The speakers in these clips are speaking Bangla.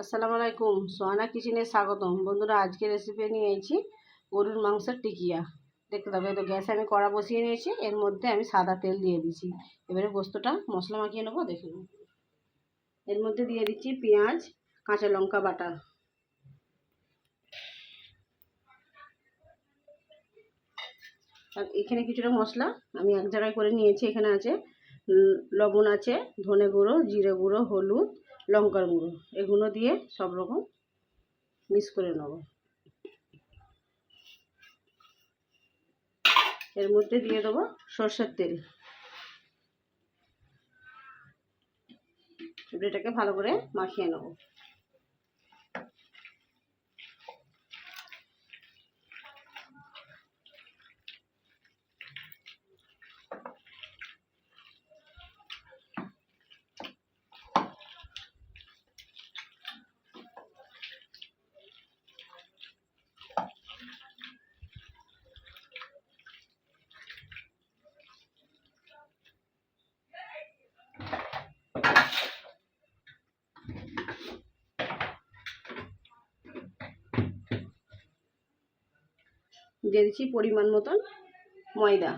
আসসালামু আলাইকুম। সোহানা কিচেনে স্বাগতম। বন্ধুরা, আজকে রেসিপি নিয়ে এসেছি গরুর মাংসের টিকিয়া। দেখতে এই তো গ্যাসে আমি কড়া বসিয়ে নিয়েছি। এর মধ্যে আমি সাদা তেল দিয়ে দিচ্ছি এবারে গোস্তটা মশলা মাখিয়ে নেব, দেখে নেব। এর মধ্যে দিয়ে দিচ্ছি পেঁয়াজ, কাঁচা লঙ্কা বাটা। আর এখানে কিছুটা মশলা আমি এক জায়গায় করে নিয়েছি। এখানে আছে লবণ আছে, ধনে গুঁড়ো, জিরে গুঁড়ো, হলুদ। লঙ্কার গুঁড়ো, এগুলো দিয়ে সব রকম মিক্স করে নেব। এর মধ্যে দিয়ে দেবো সর্ষের তেল। এটাকে ভালো করে মাখিয়ে নেব। দিয়ে দিচ্ছি পরিমাণ মতন ময়দা।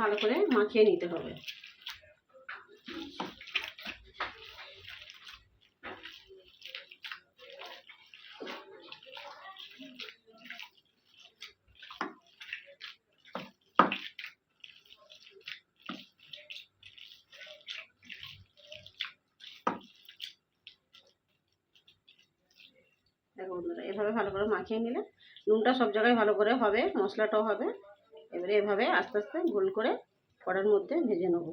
ভালো করে মাখিয়ে নিতে হবে। বন্ধুরা, এভাবে ভালো করে মাখিয়ে নিলে নুনটা সব জায়গায় ভালো করে হবে, মশলাটাও হবে। এবারে এভাবে আস্তে আস্তে গোল করে কড়ার মধ্যে ভেজে নেব।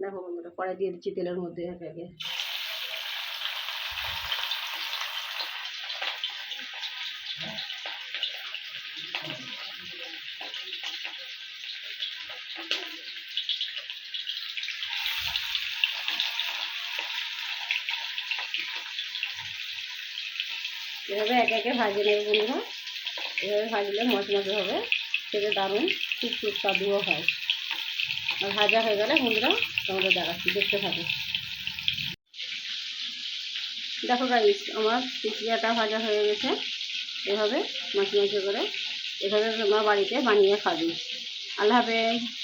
দেখো বন্ধুরা, কড়াই দিয়ে দিচ্ছি তেলের মধ্যে একে একে। এভাবে একে একে ভাজে নেবে বন্ধুরা। এভাবে ভাজলে মচমচে হবে। খেতে দারুণ, খুব সুস্বাদুও হয়। আর ভাজা হয়ে গেলে বন্ধুরা, তোমাদের দেখাচ্ছি, দেখতে থাকে। দেখো গাইস আমার টিকিয়াটা ভাজা হয়ে গেছে। এভাবে মাছি মাছি করে, এভাবে তোমার বাড়িতে বানিয়ে খাবি। আল্লাহ হাফেজ।